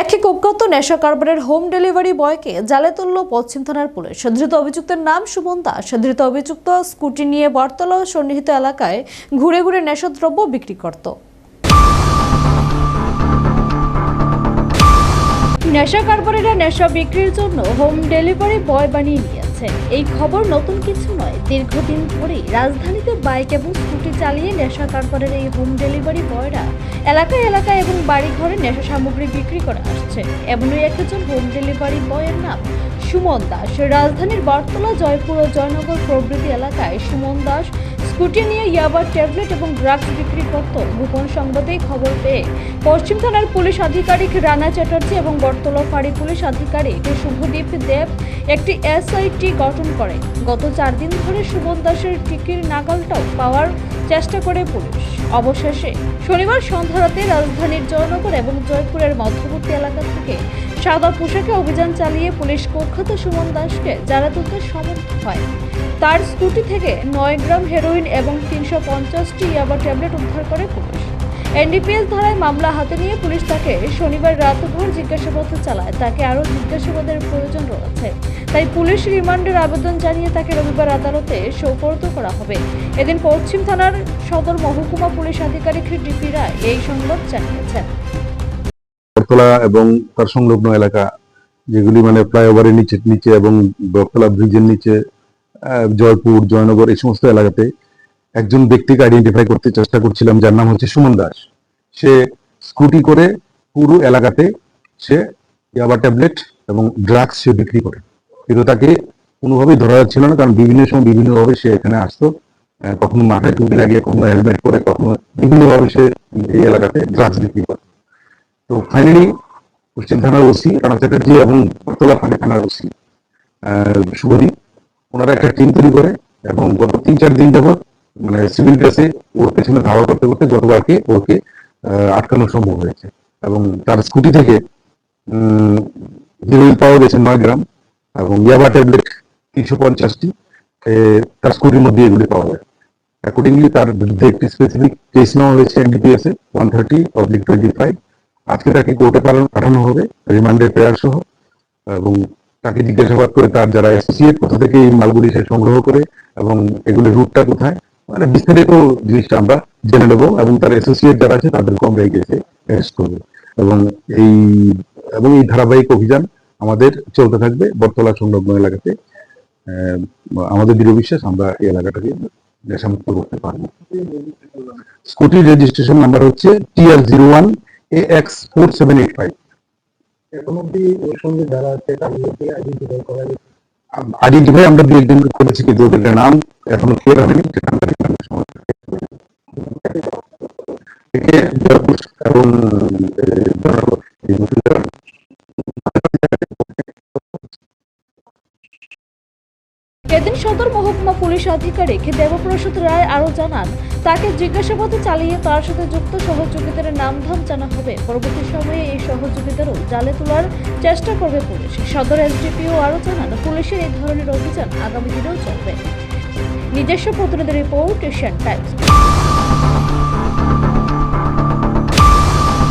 একই কুখ্যাত নেশা কারবারের হোম ডেলিভারি বয়কে জালে তুলল পশ্চিম থানার পুলিশ। ধৃত অভিযুক্তের নাম সুমন দাস। ধৃত অভিযুক্ত স্কুটি নিয়ে বটতলা ও সন্নিহিত এলাকায় ঘুরে ঘুরে নেশা দ্রব্য বিক্রি করত। নেশা কারবারিরা নেশা বিক্রির জন্য হোম ডেলিভারি বয় বানিয়ে নিয়েছে এই খবর নতুন কিছু নয়। দীর্ঘদিন ধরেই রাজধানীতে বাইক এবং স্কুটি চালিয়ে নেশা কারবারের এই হোম ডেলিভারি বয়রা এলাকায় এলাকায় এবং বাড়ি ঘরে নেশা সামগ্রী বিক্রি করে আসছে। এমনই একজন হোম ডেলিভারি বয়ের নাম সুমন দাস। রাজধানীর বটতলা জয়পুর ও জয়নগর প্রভৃতি এলাকায় সুমন দাস স্কুটি নিয়ে ইয়াবার ট্যাবলেট এবং ড্রাগস বিক্রি করত গোপন সংবাদেই খবর পেয়ে পশ্চিম থানার পুলিশ আধিকারিক রানা চ্যাটার্জি এবং বটতলা ফাঁড়ি পুলিশ আধিকারিক শুভদীপ দেব একটি এসআইটি গঠন করে গত চার দিন ধরে সুমন দাসের টিকির নাগালটাও পাওয়ার চেষ্টা করে পুলিশ। অবশেষে শনিবার সন্ধ্যা রাতে রাজধানীর জয়নগর এবং জয়পুরের মধ্যবর্তী এলাকা থেকে সাদা পোশাকে অভিযান চালিয়ে পুলিশ কুখ্যাত সুমন দাসকে জারা তুলতে সমর্থ হয়। তার স্কুটি থেকে নয় গ্রাম হেরোইন এবং তিনশো পঞ্চাশটি ইয়াবা ট্যাবলেট উদ্ধার করে পুলিশ। এনডিপিএস ধারায় মামলা হাতে নিয়ে পুলিশ তাকে শনিবার রাতভর জিজ্ঞাসাবাদ চালায়। তাকে আরও জিজ্ঞাসাবাদের প্রয়োজন রয়েছে। তাই পুলিশ রিমান্ডের আবেদন জানিয়ে তাকে রবিবার আদালতে সোপর্দ করা হবে। এদিন পশ্চিম থানার সদর মহকুমা পুলিশ আধিকারিক ডিপি রায় এই সংবাদ জানিয়েছেন। বটতলা এবং তার সংলগ্ন এলাকা, যেগুলি মানে ফ্লাইওভারের নিচে নিচে এবং বটতলা ব্রিজের নিচে জয়পুর, জয়নগর এই সমস্ত এলাকাতে একজন ব্যক্তিকে আইডেন্টিফাই করতে চেষ্টা করছিলাম, যার নাম হচ্ছে সুমন দাস। সে স্কুটি করে পুরো এলাকাতে সে ইয়াবা ট্যাবলেট এবং ড্রাগস সে বিক্রি করে। কিন্তু তাকে কোনোভাবেই ধরা যাচ্ছিল না, কারণ বিভিন্ন সময় বিভিন্নভাবে সে এখানে আসতো। কখনো মাথায় টুপি লাগিয়ে, কখনো হেলমেট করে কখনো বিভিন্নভাবে সে এই এলাকাতে ড্রাগস বিক্রি করে। তো ফাইনালি পশ্চিম থানার ওসি রানা চ্যাটার্জি এবং বটতলা ফাঁড়ি থানার ওসি শুভদীপ ওনারা একটা টিম তৈরি করে এবং গত তিন চার দিন যাবৎ মানে সিভিল ড্রেসে ওর পেছনে ধাওয়া করতে করতে গতকালকে ওকে আটকানো সম্ভব হয়েছে এবং তার স্কুটি থেকে হিরোইন পাওয়া গেছে নয় গ্রাম এবং ইয়াবা ট্যাবলেট তিনশো পঞ্চাশটি তার স্কুটির মধ্যে এগুলি পাওয়া যায়। অ্যাকর্ডিংলি তার বিরুদ্ধে একটি স্পেসিফিক কেস নেওয়া হয়েছে NDPS one thirty public twenty five আজকে তাকে কোর্টে পাঠানো হবে রিমান্ডের প্রেয়ার সহ, এবং তাকে জিজ্ঞাসাবাদ করে তার যারা অ্যাসোসিয়েট কোথা থেকে এই মালগুলি সে সংগ্রহ করে, এবং এগুলির রুটটা কোথায় মানে বিস্তারিত জিনিসটা আমরা জেনে নেব, এবং তার অ্যাসোসিয়েট যারা আছে তাদেরকে আমরা এগিয়ে অ্যারেস্ট করব। এবং এই এবং এই ধারাবাহিক অভিযান আমাদের চলতে থাকবে বটতলা সংলগ্ন এলাকাতে। আমাদের দৃঢ় বিশ্বাস আমরা এই এলাকাটাকে নেশামুক্ত করতে পারব। স্কুটির রেজিস্ট্রেশন নাম্বার হচ্ছে TR zero one A X four seven eight five এখন অব্দি ওর সঙ্গে যারা আছে তাদেরকে আইডেন্টিফাই করা গেছে আইডেন্টিফাই আমরা দু একদিন করেছি কিন্তু ওদের নাম এখনও ক্লিয়ার হয়নি। সেটা আমরা এবং পুলিশ আধিকারিক দেবপ্রসাদ রায় আরও জানান, তাকে জিজ্ঞাসাবাদ চালিয়ে তার সাথে যুক্ত সহযোগীদের নামধাম জানা হবে। পরবর্তী সময়ে এই সহযোগীদেরও জালে তোলার চেষ্টা করবে পুলিশ। সদর এসডিপিও আরও জানান, পুলিশের এই ধরনের অভিযান আগামী দিনেও চলবে। নিজস্ব প্রতিনিধি রিপোর্ট এশিয়ান টাইমস।